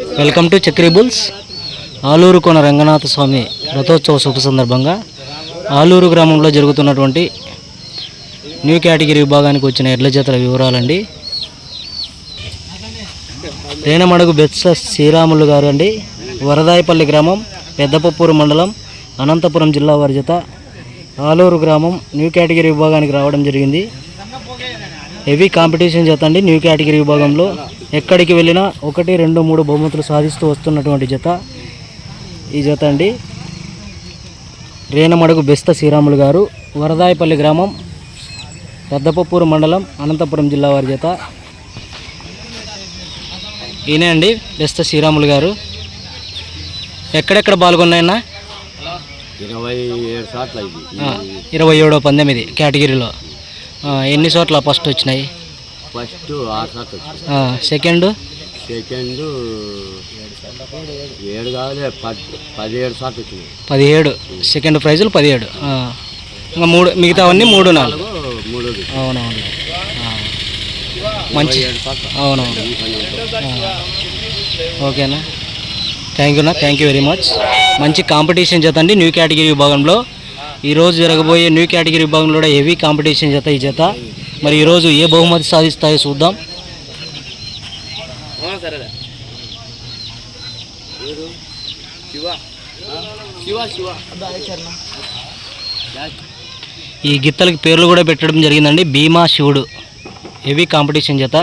Welcome to చక్రీబుల్స్ ఆలూరు కోన రంగనాథ స్వామి రథోత్సవ శుభ సందర్భంగా ఆలూరు గ్రామంలో జరుగుతున్నటువంటి న్యూ కేటగిరీ విభాగానికి వచ్చిన ఎడ్ల జాతర వివరాలండి. రేణమడుగు బెత్స శ్రీరాములు గారు అండి. వరదాయపల్లి గ్రామం పెద్దపప్పూరు మండలం అనంతపురం జిల్లా వారి జత ఆలూరు గ్రామం న్యూ కేటగిరీ విభాగానికి రావడం జరిగింది. హెవీ కాంపిటీషన్ చేత అండి న్యూ కేటగిరీ విభాగంలో. ఎక్కడికి వెళ్ళినా ఒకటి రెండు మూడు బహుమతులు సాధిస్తూ వస్తున్నటువంటి జత. ఈ జత అండి. రేణమడుగు బెస్త శ్రీరాములు గారు వరదాయపల్లి గ్రామం పెద్దపప్పూరు మండలం అనంతపురం జిల్లా వారి జత. ఈయనే అండి బెస్త శ్రీరాములు గారు. ఎక్కడెక్కడ పాల్గొన్నాయన్నా? ఇరవై ఏడు సార్లు ఇరవై ఏడో పంతొమ్మిది కేటగిరీలో. ఎన్ని చోట్ల ఫస్ట్ వచ్చినాయి? ఫస్ట్ ఆరు సార్లు వచ్చింది. ఆ, సెకండ్? సెకండ్ ఏడు కావాలి పది పదిహేడు సార్లు వచ్చింది. పదిహేడు. సెకండ్ ప్రైజులు పదిహేడు. ఇంకా మూడు మిగతావన్నీ మూడు నాలుగు. మూడోది అవునవును. మంచి. అవునవును. ఓకేనా? థ్యాంక్ యూనా థ్యాంక్ యూ వెరీ మచ్ మంచి కాంపిటీషన్ జత అండి న్యూ కేటగిరీ విభాగంలో. ఈరోజు జరగబోయే న్యూ కేటగిరీ విభాగంలో కూడా హెవీ కాంపిటీషన్ జత ఈ జత. మరి ఈరోజు ఏ బహుమతి సాధిస్తాయో చూద్దాం. ఈ గిత్తలకి పేర్లు కూడా పెట్టడం జరిగిందండి. భీమా శివుడు. హెవీ కాంపిటీషన్ చేత